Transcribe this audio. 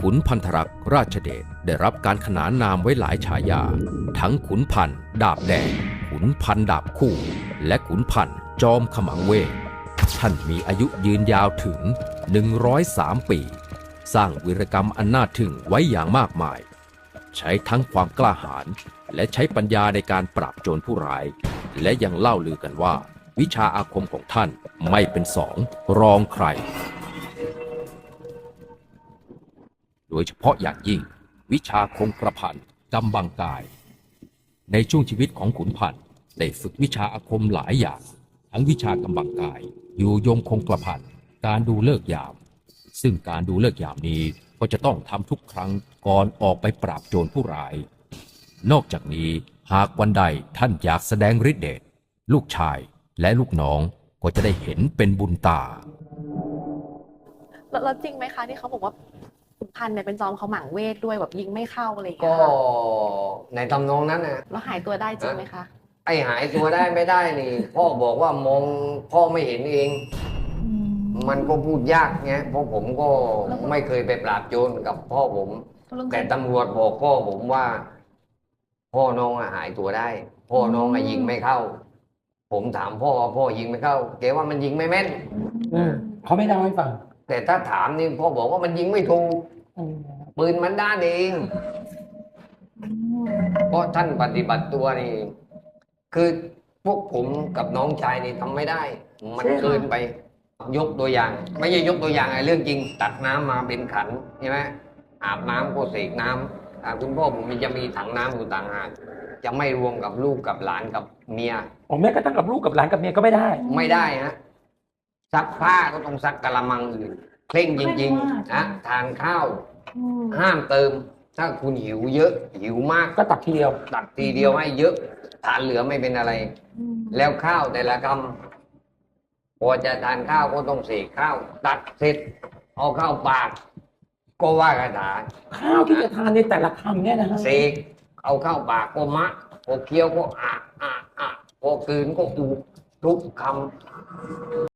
ขุนพันธรักษ์ราชเดชได้รับการขนานนามไว้หลายฉายา ทั้งขุนพันดาบแดง ขุนพันดาบคู่ และขุนพันจอมขมังเวทท่านมีอายุยืนยาวถึง 103 ปี สร้างวีรกรรมอันน่าทึ่งไว้อย่างมากมาย ใช้ทั้งความกล้าหาญและใช้ปัญญาในการปราบโจรผู้ร้าย และยังเล่าลือกันว่า วิชาอาคมของท่านไม่เป็นสองรองใคร ยเฉพาะอย่างยิ่ง วิชาคงกระพันกำบังกาย ในช่วงชีวิตของขุนพันธ์ได้ฝึกวิชาอาคมหลายอย่าง ทั้งวิชากำบังกาย อยู่ยงคงกระพันการดูเลิกยาม ซึ่งการดูเลิกยามนี้ก็จะต้องทำทุกครั้งก่อนออกไปปราบโจรผู้ร้าย นอกจากนี้หากวันใดท่านอยากแสดงฤทธิ์เดชลูกชายและลูกน้องก็จะได้เห็นเป็นบุญตา แล้วแล้วจริงไหมคะที่เขาบอกว่า พันธ์เนี่ยเป็นจอมเขาหมั่งเวทด้วยแบบยิงไม่เข้าอะไรอย่างก็เงี้ยค่ะในตำนองนั้นนะแล้วหายตัวได้จริงไหมคะ ไอ้หายตัวได้ไม่ได้นี่ พ่อบอกว่ามองพ่อไม่เห็นเองมันก็พูดยากไงเพราะผมก็ไม่เคยไปปราบโจรกับพ่อผมแต่ตำรวจบอกพ่อผมว่า พ่อน้องอะหายตัวได้ พ่อน้องอะยิงไม่เข้า ผมถามพ่อว่าพ่อยิงไม่เข้าแกว่ามันยิงไม่แม่น อืม เขาไม่เล่าให้ฟังแต่ถ้าถามนี่พ่อบอกว่ามันยิงไม่ถูกอืม ปืนมันด้านเองเพราะท่านปฏิบัติตัวนี่ คือพวกผมกับน้องชายนี่ทำไม่ได้ มันเกินไป ยกตัวอย่าง ไม่ใช่ยกตัวอย่างไอ้เรื่องจริง ตักน้ำมาเป็นขันใช่ไหมอาบน้ำก็เสกน้ำอ่าคุณพ่อผมมันจะมีถังน้ำอยู่ต่างหากจะไม่รวมกับลูกกับหลานกับเมียผมแม้กระทั่งกับลูกกับหลานกับเมียก็ไม่ได้ ไม่ได้ฮะซักผ้าก็ต้องซักกะละมังอื่น เคร่งจริงๆนะทานข้าว ห้ามเติม ถ้าคุณหิวเยอะ หิวมากก็ตักทีเดียว ตักทีเดียวให้เยอะ ทานเหลือไม่เป็นอะไร แล้วข้าวแต่ละคำพอจะทานข้าวก็ต้องเสกข้าว ตักเสร็จเอาเข้าปาก ก็ว่าคาถาข้าวที่จะทานในแต่ละคำเนี่ยนะฮะเสกเอาเข้าปากก็มะพอเคี้ยวก็อะอะอะพอกลืนก็อูทุกคำ